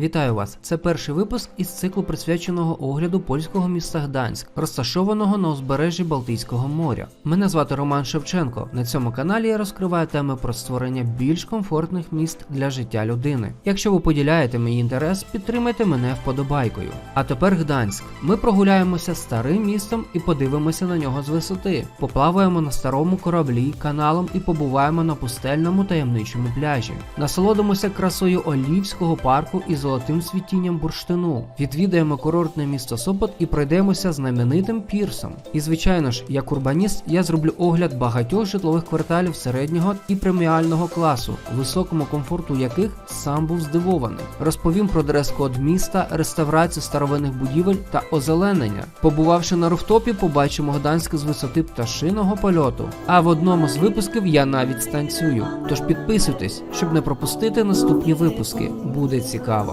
Вітаю вас! Це перший випуск із циклу присвяченого огляду польського міста Гданськ, розташованого на узбережжі Балтійського моря. Мене звати Роман Шевченко. На цьому каналі я розкриваю теми про створення більш комфортних міст для життя людини. Якщо ви поділяєте мій інтерес, підтримайте мене вподобайкою. А тепер Гданськ. Ми прогуляємося старим містом і подивимося на нього з висоти. Поплаваємо на старому кораблі каналом і побуваємо на пустельному таємничому пляжі. Насолодимося красою Олівського парку і золотим світінням бурштину. Відвідаємо курортне місто Сопот і пройдемося знаменитим пірсом. І звичайно ж, як урбаніст, я зроблю огляд багатьох житлових кварталів середнього і преміального класу, високому комфорту яких сам був здивований. Розповім про дрес-код міста, реставрацію старовинних будівель та озеленення. Побувавши на руфтопі, побачимо Гданськ з висоти пташиного польоту. А в одному з випусків я навіть станцюю. Тож підписуйтесь, щоб не пропустити наступні випуски. Буде цікаво.